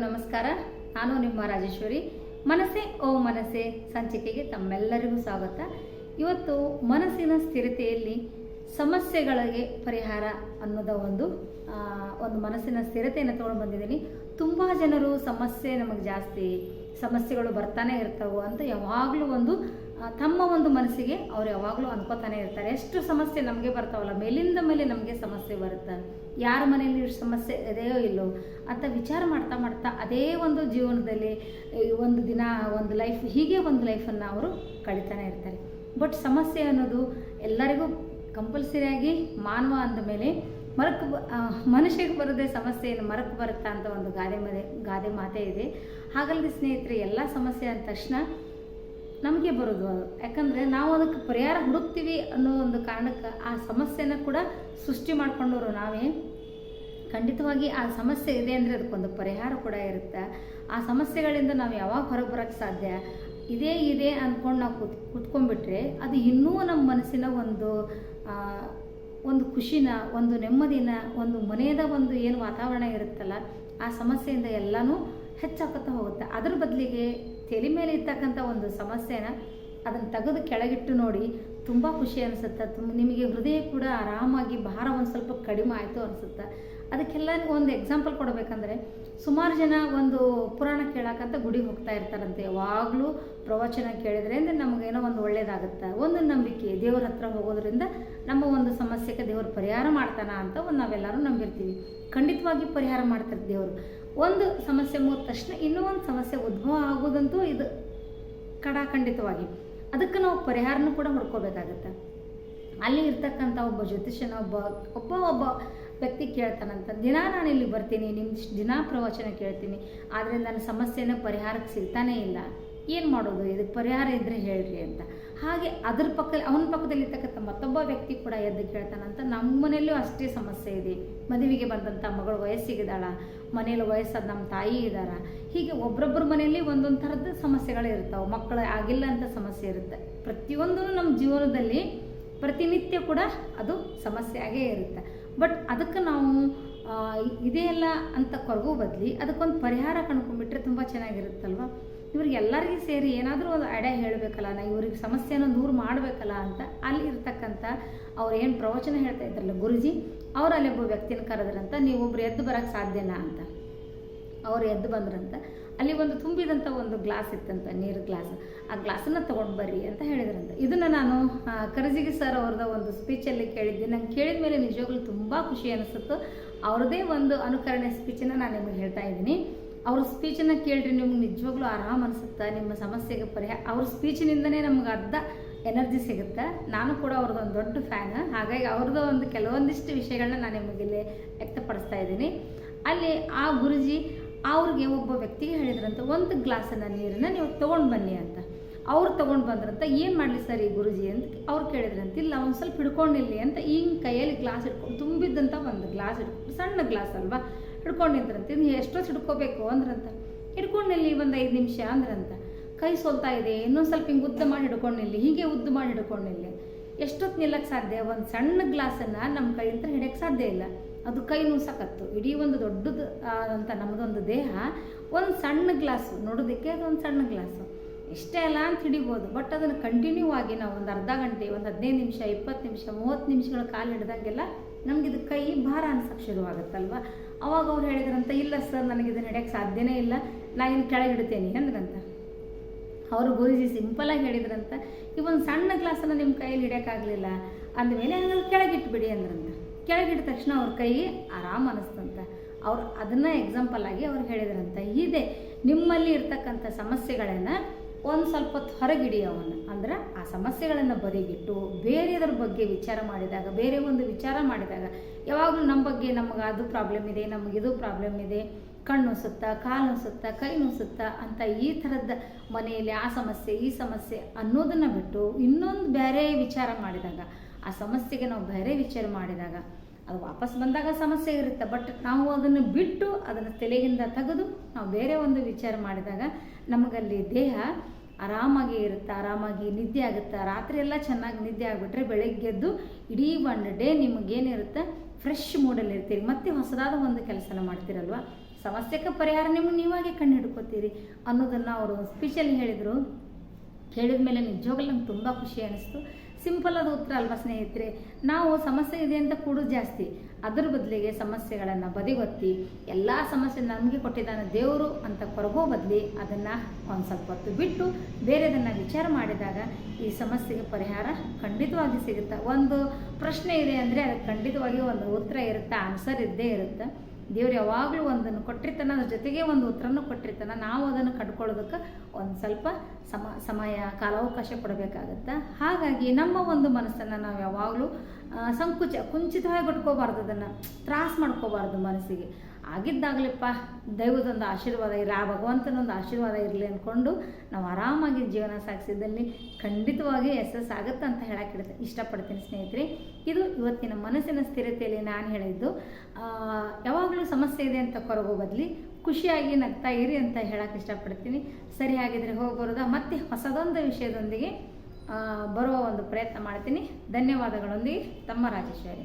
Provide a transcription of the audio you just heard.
ನಮಸ್ಕಾರ, ನಾನು ನಿಮ್ಮ ರಾಜೇಶ್ವರಿ. ಮನಸ್ಸೇ ಓ ಮನಸ್ಸೆ, ಸಂಚಿಕೆಗೆ ತಮ್ಮೆಲ್ಲರಿಗೂ ಸ್ವಾಗತ. ಇವತ್ತು ಮನಸ್ಸಿನ ಸ್ಥಿರತೆಯಲ್ಲಿ ಸಮಸ್ಯೆಗಳಿಗೆ ಪರಿಹಾರ ಅನ್ನೋದ ಒಂದು ಒಂದು ಮನಸ್ಸಿನ ಸ್ಥಿರತೆಯನ್ನು ತೊಗೊಂಡು ಬಂದಿದ್ದೀನಿ. ತುಂಬ ಜನರು ಸಮಸ್ಯೆ ನಮಗೆ ಜಾಸ್ತಿ, ಸಮಸ್ಯೆಗಳು ಬರ್ತಾನೆ ಇರ್ತವೆ ಅಂತ ಯಾವಾಗಲೂ ಒಂದು ತಮ್ಮ ಒಂದು ಮನಸ್ಸಿಗೆ ಅವ್ರು ಯಾವಾಗಲೂ ಅನ್ಕೋತಾನೆ ಇರ್ತಾರೆ. ಎಷ್ಟು ಸಮಸ್ಯೆ ನಮಗೆ ಬರ್ತಾವಲ್ಲ, ಮೇಲಿಂದ ಮೇಲೆ ನಮಗೆ ಸಮಸ್ಯೆ ಬರುತ್ತೆ. ಯಾರ ಮನೆಯಲ್ಲಿ ಸಮಸ್ಯೆ ಇದೆಯೋ ಇಲ್ಲೋ ಅಂತ ವಿಚಾರ ಮಾಡ್ತಾ ಮಾಡ್ತಾ ಅದೇ ಒಂದು ಜೀವನದಲ್ಲಿ ಒಂದು ದಿನ, ಒಂದು ಲೈಫ್ ಹೀಗೆ ಒಂದು ಲೈಫನ್ನು ಅವರು ಕಳಿತಾನೆ ಇರ್ತಾರೆ. ಬಟ್ ಸಮಸ್ಯೆ ಅನ್ನೋದು ಎಲ್ಲರಿಗೂ ಕಂಪಲ್ಸರಿಯಾಗಿ ಮಾನವ ಅಂದ ಮೇಲೆ ಮರಕ್ಕೆ ಬ ಬರೋದೇ ಸಮಸ್ಯೆ ಸಮಸ್ಯೆಯನ್ನು ಮರಕ್ಕೆ ಬರುತ್ತಾ ಅಂತ ಒಂದು ಗಾದೆ ಮದೆ ಗಾದೆ ಮಾತೇ ಇದೆ. ಹಾಗಲ್ಲದೆ ಸ್ನೇಹಿತರೆ, ಎಲ್ಲ ಸಮಸ್ಯೆ ಅಂದ ತಕ್ಷಣ ನಮಗೆ ಬರೋದು ಅದು. ಯಾಕಂದರೆ ನಾವು ಅದಕ್ಕೆ ಪರಿಹಾರ ಹುಡುಕ್ತೀವಿ ಅನ್ನೋ ಒಂದು ಕಾರಣಕ್ಕೆ ಆ ಸಮಸ್ಯೆನ ಕೂಡ ಸೃಷ್ಟಿ ಮಾಡ್ಕೊಂಡವರು ನಾವೇ. ಖಂಡಿತವಾಗಿ ಆ ಸಮಸ್ಯೆ ಇದೆ ಅಂದರೆ ಅದಕ್ಕೊಂದು ಪರಿಹಾರ ಕೂಡ ಇರುತ್ತೆ. ಆ ಸಮಸ್ಯೆಗಳಿಂದ ನಾವು ಯಾವಾಗ ಹೊರಗೆ ಬರೋಕ್ಕೆ ಸಾಧ್ಯ? ಇದೇ, ಇದೆ ಅಂದ್ಕೊಂಡು ನಾವು ಕೂತ್, ಕೂತ್ಕೊಂಡ್ಬಿಟ್ರೆ ಅದು ಇನ್ನೂ ನಮ್ಮ ಮನಸ್ಸಿನ ಒಂದು ಒಂದು ಖುಷಿನ, ಒಂದು ನೆಮ್ಮದಿನ, ಒಂದು ಮನೆಯದ ಒಂದು ಏನು ವಾತಾವರಣ ಇರುತ್ತಲ್ಲ, ಆ ಸಮಸ್ಯೆಯಿಂದ ಎಲ್ಲನೂ ಹೆಚ್ಚಾಗುತ್ತಾ ಹೋಗುತ್ತೆ. ಅದ್ರ ಬದಲಿಗೆ ತಲೆ ಮೇಲೆ ಇರ್ತಕ್ಕಂಥ ಒಂದು ಸಮಸ್ಯೆನ ಅದನ್ನು ತೆಗೆದು ಕೆಳಗಿಟ್ಟು ನೋಡಿ ತುಂಬ ಖುಷಿ ಅನಿಸುತ್ತೆ. ತುಂಬ ನಿಮಗೆ ಹೃದಯ ಕೂಡ ಆರಾಮಾಗಿ ಭಾರ ಒಂದು ಸ್ವಲ್ಪ ಕಡಿಮೆ ಆಯಿತು ಅನಿಸುತ್ತೆ. ಅದಕ್ಕೆಲ್ಲ ಒಂದು ಎಕ್ಸಾಂಪಲ್ ಕೊಡಬೇಕಂದ್ರೆ ಸುಮಾರು ಜನ ಒಂದು ಪುರಾಣ ಕೇಳಕ್ಕಂತ ಗುಡಿಗೆ ಹೋಗ್ತಾ ಇರ್ತಾರಂತೆ. ಯಾವಾಗಲೂ ಪ್ರವಚನ ಕೇಳಿದ್ರೆ ಅಂದರೆ ನಮಗೇನೋ ಒಂದು ಒಳ್ಳೇದಾಗುತ್ತೆ. ಒಂದು ನಂಬಿಕೆ ದೇವ್ರ ಹತ್ರ ಹೋಗೋದ್ರಿಂದ ನಮ್ಮ ಒಂದು ಸಮಸ್ಯೆಗೆ ದೇವರು ಪರಿಹಾರ ಮಾಡ್ತಾನ ಅಂತ ಒಂದು ನಾವೆಲ್ಲರೂ ನಂಬಿರ್ತೀವಿ. ಖಂಡಿತವಾಗಿ ಪರಿಹಾರ ಮಾಡ್ತಾರೆ ದೇವರು. ಒಂದು ಸಮಸ್ಯೆ ಮುಗಿದ ತಕ್ಷಣ ಇನ್ನೂ ಒಂದು ಸಮಸ್ಯೆ ಉದ್ಭವ ಆಗೋದಂತೂ ಇದು ಕಡಾಖಂಡಿತವಾಗಿ ಅದಕ್ಕೆ ನಾವು ಪರಿಹಾರನೂ ಕೂಡ ಹುಡ್ಕೋಬೇಕಾಗತ್ತೆ. ಅಲ್ಲಿ ಇರ್ತಕ್ಕಂಥ ಒಬ್ಬ ಜ್ಯೋತಿಷ್ಯನ ಒಬ್ಬ ಒಬ್ಬ ಒಬ್ಬ ವ್ಯಕ್ತಿ ಕೇಳ್ತಾನಂತ, ದಿನ ನಾನು ಇಲ್ಲಿ ಬರ್ತೀನಿ ನಿಮ್ಮ ದಿನ ಪ್ರವಚನ ಕೇಳ್ತೀನಿ, ಆದರೆ ನನ್ನ ಸಮಸ್ಯೆನ ಪರಿಹಾರಕ್ಕೆ ಸಿಗ್ತಾನೇ ಇಲ್ಲ. ಏನು ಮಾಡೋದು? ಇದಕ್ಕೆ ಪರಿಹಾರ ಇದ್ದರೆ ಹೇಳ್ರಿ ಅಂತ. ಹಾಗೆ ಅದ್ರ ಪಕ್ಕ ಅವನ ಪಕ್ಕದಲ್ಲಿ ಇರ್ತಕ್ಕಂಥ ಮತ್ತೊಬ್ಬ ವ್ಯಕ್ತಿ ಕೂಡ ಎದ್ದು ಕೇಳ್ತಾನಂತ ನಮ್ಮ ಮನೆಯಲ್ಲೂ ಅಷ್ಟೇ ಸಮಸ್ಯೆ ಇದೆ. ಮದುವೆಗೆ ಬಂದಂಥ ಮಗಳು ವಯಸ್ಸಿಗಿದ್ದಾಳ, ಮನೇಲಿ ವಯಸ್ಸಾದ ನಮ್ಮ ತಾಯಿ ಇದ್ದಾರ. ಹೀಗೆ ಒಬ್ರೊಬ್ರ ಮನೆಯಲ್ಲಿ ಒಂದೊಂದು ಥರದ ಸಮಸ್ಯೆಗಳು ಇರ್ತಾವೆ. ಮಕ್ಕಳು ಆಗಿಲ್ಲ ಅಂತ ಸಮಸ್ಯೆ ಇರುತ್ತೆ. ಪ್ರತಿಯೊಂದೂ ನಮ್ಮ ಜೀವನದಲ್ಲಿ ಪ್ರತಿನಿತ್ಯ ಕೂಡ ಅದು ಸಮಸ್ಯೆ ಇರುತ್ತೆ. ಬಟ್ ಅದಕ್ಕೆ ನಾವು ಇದೆಯಲ್ಲ ಅಂತ ಕೊರಗೋ ಬದಲಿ ಅದಕ್ಕೊಂದು ಪರಿಹಾರ ಕಂಡ್ಕೊಂಡ್ಬಿಟ್ರೆ ತುಂಬ ಚೆನ್ನಾಗಿರುತ್ತಲ್ವ? ಇವ್ರಿಗೆ ಎಲ್ಲರಿಗೂ ಸೇರಿ ಏನಾದರೂ ಒಂದು ಐಡಿಯಾ ಹೇಳಬೇಕಲ್ಲ, ನಾ ಇವ್ರಿಗೆ ಸಮಸ್ಯೆನ ದೂರ ಮಾಡಬೇಕಲ್ಲ ಅಂತ ಅಲ್ಲಿ ಇರ್ತಕ್ಕಂಥ ಅವ್ರು ಏನು ಪ್ರವಚನ ಹೇಳ್ತಾ ಇದ್ರಲ್ಲ ಗುರುಜಿ, ಅವ್ರು ಒಬ್ಬ ವ್ಯಕ್ತಿನ ಕರೆದ್ರಂತ ನೀವೊಬ್ರು ಎದ್ದು ಬರೋಕ್ಕೆ ಸಾಧ್ಯನಾ? ಅಂತ. ಅವ್ರು ಎದ್ದು ಬಂದ್ರಂತ. ಅಲ್ಲಿ ಒಂದು ತುಂಬಿದಂಥ ಒಂದು ಗ್ಲಾಸ್ ಇತ್ತಂತ, ನೀರು ಗ್ಲಾಸ್. ಆ ಗ್ಲಾಸನ್ನು ತೊಗೊಂಡು ಬರ್ರಿ ಅಂತ ಹೇಳಿದ್ರಂತ. ಇದನ್ನು ನಾನು ಕರಜಿಗಿ ಸರ್ ಅವ್ರದ್ದು ಒಂದು ಸ್ಪೀಚಲ್ಲಿ ಕೇಳಿದ್ದೆ. ನಂಗೆ ಕೇಳಿದ ಮೇಲೆ ನಿಜವಾಗ್ಲೂ ತುಂಬ ಖುಷಿ ಅನಿಸುತ್ತು. ಅವ್ರದ್ದೇ ಒಂದು ಅನುಕರಣೆ ಸ್ಪೀಚನ್ನು ನಾನು ನಿಮಗೆ ಹೇಳ್ತಾ ಇದ್ದೀನಿ. ಅವ್ರ ಸ್ಪೀಚನ್ನು ಕೇಳ್ರಿ, ನಿಮ್ಗೆ ನಿಜವಾಗ್ಲೂ ಆರಾಮ್ ಅನಿಸುತ್ತೆ? ನಿಮ್ಮ ಸಮಸ್ಯೆಗೆ ಪರಿಹಾರ. ಅವ್ರ ಸ್ಪೀಚಿನಿಂದನೇ ನಮ್ಗೆ ಅರ್ಧ ಎನರ್ಜಿ ಸಿಗುತ್ತೆ. ನಾನು ಕೂಡ ಅವ್ರದ್ದು ಒಂದು ದೊಡ್ಡ ಫ್ಯಾನ್ ಹಾಗಾಗಿ ಅವ್ರದ್ದು ಒಂದು ಕೆಲವೊಂದಿಷ್ಟು ವಿಷಯಗಳನ್ನ ನಾನು ನಿಮಗೆ ಇಲ್ಲಿ ವ್ಯಕ್ತಪಡಿಸ್ತಾ ಇದ್ದೀನಿ. ಅಲ್ಲಿ ಆ ಗುರುಜಿ ಅವ್ರಿಗೆ ಒಬ್ಬ ವ್ಯಕ್ತಿಗೆ ಹೇಳಿದ್ರಂತ, ಒಂದು ಗ್ಲಾಸನ್ನು ನೀರನ್ನು ನೀವು ತೊಗೊಂಡು ಬನ್ನಿ ಅಂತ. ಅವ್ರು ತೊಗೊಂಡು ಬಂದ್ರಂತ, ಏನು ಮಾಡಲಿ ಸರ್ ಈ ಗುರುಜಿ? ಅಂತ ಅವ್ರು ಕೇಳಿದ್ರಂತ, ಇಲ್ಲ, ಒಂದು ಸ್ವಲ್ಪ ಹಿಡ್ಕೊಂಡಿಲ್ಲ ಅಂತ ಹಿಂಗೆ ಕೈಯಲ್ಲಿ ಗ್ಲಾಸ್ ಹಿಡ್ಕೊಂಡು ತುಂಬಿದ್ದಂಥ ಒಂದು ಗ್ಲಾಸ್ ಹಿಡ್ಕೊಂಡು, ಸಣ್ಣ ಗ್ಲಾಸ್ ಅಲ್ವಾ? ಹಿಡ್ಕೊಂಡು ನಿಂತ್ರಂತ ನೀವು ಎಷ್ಟೊತ್ತು ಹಿಡ್ಕೋಬೇಕು ಅಂದ್ರಂತ. ಹಿಡ್ಕೊಂಡು ನಿಲ್ಲಿ ಒಂದು ಐದು ನಿಮಿಷ ಅಂದ್ರಂತ. ಕೈ ಸೋಲ್ತಾ ಇದೆ, ಇನ್ನೊಂದು ಸ್ವಲ್ಪ ಹಿಂಗೆ ಉದ್ದ ಮಾಡಿ ಹಿಡ್ಕೊಂಡು ನಿಲ್ಲಿ, ಹೀಗೆ ಉದ್ದ ಮಾಡಿ ಹಿಡ್ಕೊಂಡು ನಿಲ್ಲಿ. ಎಷ್ಟೊತ್ತು ನಿಲ್ಲಕ್ಕೆ ಸಾಧ್ಯ? ಒಂದು ಸಣ್ಣ ಗ್ಲಾಸನ್ನು ನಮ್ಮ ಕೈಯಿಂದ ಹಿಡಿಯೋಕ್ಕೆ ಸಾಧ್ಯ ಇಲ್ಲ. ಅದು ಕೈ ನುಸಕತ್ತು. ಇಡೀ ಒಂದು ದೊಡ್ಡದು ಆದಂಥ ನಮ್ಮದೊಂದು ದೇಹ, ಒಂದು ಸಣ್ಣ ಗ್ಲಾಸು. ನೋಡೋದಕ್ಕೆ ಅದು ಒಂದು ಸಣ್ಣ ಗ್ಲಾಸು. ಇಷ್ಟೇ ಅಲ್ಲ ಅಂತ ಹಿಡಿಬೋದು. ಬಟ್ ಅದನ್ನು ಕಂಟಿನ್ಯೂ ಆಗಿ ನಾವು ಒಂದು ಅರ್ಧ ಗಂಟೆ, ಒಂದು ಹದಿನೈದು ನಿಮಿಷ, ಇಪ್ಪತ್ತು ನಿಮಿಷ, ಮೂವತ್ತು ನಿಮಿಷಗಳ ಕಾಲು ಹಿಡ್ದಂಗೆಲ್ಲ ನಮ್ಗೆ ಇದು ಕೈ ಭಾರ ಅನ್ಸಕ್ಕೆ ಶುರುವಾಗುತ್ತಲ್ವ? ಅವಾಗ ಅವ್ರು ಹೇಳಿದ್ರಂತ, ಇಲ್ಲ ಸರ್, ನನಗೆ ಇದನ್ನು ಹಿಡಿಯೋಕ್ಕೆ ಸಾಧ್ಯನೇ ಇಲ್ಲ, ನಾ ಇನ್ನು ಕೆಳಗೆ ಇಡ್ತೇನೆ ಅಂದ್ರಂತ ಅವರು ಗುರುಜಿ ಸಿಂಪಲಾಗಿ ಹೇಳಿದ್ರಂತ ಈ ಒಂದು ಸಣ್ಣ ಗ್ಲಾಸನ್ನು ನಿಮ್ಮ ಕೈಯಲ್ಲಿ ಹಿಡಿಯೋಕ್ಕಾಗಲಿಲ್ಲ ಅಂದಮೇಲೆ ಹಂಗಾದ್ರೆ ಕೆಳಗಿಟ್ಬಿಡಿ ಅಂದ್ರಂತ ಕೆಳಗಿಟ್ಟ ತಕ್ಷಣ ಅವ್ರ ಕೈ ಆರಾಮ ಅನಿಸ್ತಂತ. ಅವ್ರು ಅದನ್ನು ಎಕ್ಸಾಂಪಲ್ ಆಗಿ ಅವ್ರು ಹೇಳಿದ್ರಂತ. ಇದೆ ನಿಮ್ಮಲ್ಲಿ ಇರ್ತಕ್ಕಂಥ ಸಮಸ್ಯೆಗಳನ್ನು ಒಂದು ಸ್ವಲ್ಪ ಹೊರಗಿಡಿ ಅವನ್ನ. ಅಂದ್ರೆ ಆ ಸಮಸ್ಯೆಗಳನ್ನು ಬದಿಗಿಟ್ಟು ಬೇರೆಯದ್ರ ಬಗ್ಗೆ ವಿಚಾರ ಮಾಡಿದಾಗ, ಬೇರೆ ಒಂದು ವಿಚಾರ ಮಾಡಿದಾಗ, ಯಾವಾಗಲೂ ನಮ್ಮ ಬಗ್ಗೆ ನಮಗೆ ಅದು ಪ್ರಾಬ್ಲಮ್ ಇದೆ, ನಮಗೆ ಇದು ಪ್ರಾಬ್ಲಮ್ ಇದೆ, ಕಣ್ಣು ಸುತ್ತ, ಕಾಲು ಸುತ್ತ, ಕೈ ನುಸುತ್ತಾ ಅಂತ ಈ ಥರದ ಮನೆಯಲ್ಲಿ ಆ ಸಮಸ್ಯೆ, ಈ ಸಮಸ್ಯೆ ಅನ್ನೋದನ್ನು ಬಿಟ್ಟು ಇನ್ನೊಂದು ಬೇರೆ ವಿಚಾರ ಮಾಡಿದಾಗ, ಆ ಸಮಸ್ಯೆಗೆ ನಾವು ಬೇರೆ ವಿಚಾರ ಮಾಡಿದಾಗ ಅದು ವಾಪಸ್ ಬಂದಾಗ ಸಮಸ್ಯೆ ಇರುತ್ತೆ. ಬಟ್ ನಾವು ಅದನ್ನು ಬಿಟ್ಟು ಅದನ್ನು ತಲೆಗಿಂದ ತೆಗೆದು ನಾವು ಬೇರೆ ಒಂದು ವಿಚಾರ ಮಾಡಿದಾಗ ನಮಗಲ್ಲಿ ದೇಹ ಆರಾಮಾಗಿ ಇರುತ್ತೆ, ಆರಾಮಾಗಿ ನಿದ್ದೆ ಆಗುತ್ತೆ. ರಾತ್ರಿ ಎಲ್ಲ ಚೆನ್ನಾಗಿ ನಿದ್ದೆ ಆಗಿಬಿಟ್ರೆ ಬೆಳಗ್ಗೆದ್ದು ಇಡೀ ಒನ್ ಡೇ ನಿಮಗೇನಿರುತ್ತೆ? ಫ್ರೆಶ್ ಮೂಡಲ್ಲಿ ಇರ್ತೀರಿ. ಮತ್ತೆ ಹೊಸದಾದ ಒಂದು ಕೆಲಸನ ಮಾಡ್ತೀರಲ್ವ? ಸಮಸ್ಯೆಗೆ ಪರಿಹಾರ ನಿಮ್ಗೆ ನೀವಾಗೆ ಕಣ್ಣು ಹಿಡ್ಕೋತೀರಿ. ಅನ್ನೋದನ್ನು ಅವರು ಸ್ಪೀಚಲ್ಲಿ ಹೇಳಿದರು. ಹೇಳಿದ ಮೇಲೆ ನಿಜವಾಗ್ಲೂ ನಂಗೆ ತುಂಬ ಖುಷಿ ಅನಿಸ್ತು. ಸಿಂಪಲ್ ಆದ ಉತ್ತರ ಅಲ್ವಾ ಸ್ನೇಹಿತರೆ? ನಾವು ಸಮಸ್ಯೆ ಇದೆ ಅಂತ ಕೂಡೋದು ಜಾಸ್ತಿ. ಅದರ ಬದಲಿಗೆ ಸಮಸ್ಯೆಗಳನ್ನು ಬದಿಗೊತ್ತಿ, ಎಲ್ಲ ಸಮಸ್ಯೆ ನಮಗೆ ಕೊಟ್ಟಿದ್ದಾನೆ ದೇವರು ಅಂತ ಕೊರಗೋ ಬದಲಿ ಅದನ್ನು ಒಂದು ಸ್ವಲ್ಪ ಹೊತ್ತು ಬಿಟ್ಟು ಬೇರೆದನ್ನು ವಿಚಾರ ಮಾಡಿದಾಗ ಈ ಸಮಸ್ಯೆಗೆ ಪರಿಹಾರ ಖಂಡಿತವಾಗಿ ಸಿಗುತ್ತೆ. ಒಂದು ಪ್ರಶ್ನೆ ಇದೆ ಅಂದರೆ ಅದಕ್ಕೆ ಖಂಡಿತವಾಗಿ ಒಂದು ಉತ್ತರ ಇರುತ್ತೆ ಆನ್ಸರ್ ಇದ್ದೇ ಇರುತ್ತೆ. ದೇವ್ರು ಯಾವಾಗಲೂ ಒಂದನ್ನು ಕೊಟ್ಟಿರ್ತಾನೆ, ಅದ್ರ ಜೊತೆಗೆ ಒಂದು ಉತ್ತರನೂ ಕೊಟ್ಟಿರ್ತಾನೆ. ನಾವು ಅದನ್ನು ಕಟ್ಕೊಳ್ಳೋದಕ್ಕೆ ಒಂದು ಸ್ವಲ್ಪ ಸಮ, ಸಮಯ, ಕಾಲಾವಕಾಶ ಕೊಡಬೇಕಾಗತ್ತೆ. ಹಾಗಾಗಿ ನಮ್ಮ ಒಂದು ಮನಸ್ಸನ್ನು ನಾವು ಯಾವಾಗಲೂ ಸಂಕುಚ, ಕುಂಚಿತವಾಗಿ ಬಿಟ್ಕೋಬಾರ್ದು ಅದನ್ನು ತ್ರಾಸ ಮಾಡ್ಕೋಬಾರ್ದು ಮನಸ್ಸಿಗೆ. ಆಗಿದ್ದಾಗಲಿಪ್ಪ ದೈವದೊಂದು ಆಶೀರ್ವಾದ ಇರಲಿ ಆ ಭಗವಂತನೊಂದು ಆಶೀರ್ವಾದ ಇರಲಿ ಅಂದ್ಕೊಂಡು ನಾವು ಆರಾಮಾಗಿ ಜೀವನ ಸಾಗಿಸಿದಲ್ಲಿ ಖಂಡಿತವಾಗಿ ಯಶಸ್ಸು ಆಗುತ್ತೆ ಅಂತ ಹೇಳಕ್ಕೆ ಇಷ್ಟಪಡ್ತೀನಿ ಸ್ನೇಹಿತರೆ. ಇದು ಇವತ್ತಿನ ಮನಸ್ಸಿನ ಸ್ಥಿರತೆಯಲ್ಲಿ ನಾನು ಹೇಳಿದ್ದು ಯಾವಾಗಲೂ ಸಮಸ್ಯೆ ಇದೆ ಅಂತ ಕೊರಗೋ ಬದಲಿ ಖುಷಿಯಾಗಿ ನಗ್ತಾ ಇರಿ ಅಂತ ಹೇಳಕ್ಕೆ ಇಷ್ಟಪಡ್ತೀನಿ. ಸರಿ ಹಾಗಿದ್ರೆ ಹೋಗಿ ಬರೋದಾ? ಮತ್ತೆ ಹೊಸದೊಂದು ವಿಷಯದೊಂದಿಗೆ ಬರುವ ಒಂದು ಪ್ರಯತ್ನ ಮಾಡ್ತೀನಿ. ಧನ್ಯವಾದಗಳೊಂದಿಗೆ ತಮ್ಮ ರಾಜೇಶ್ವರಿ.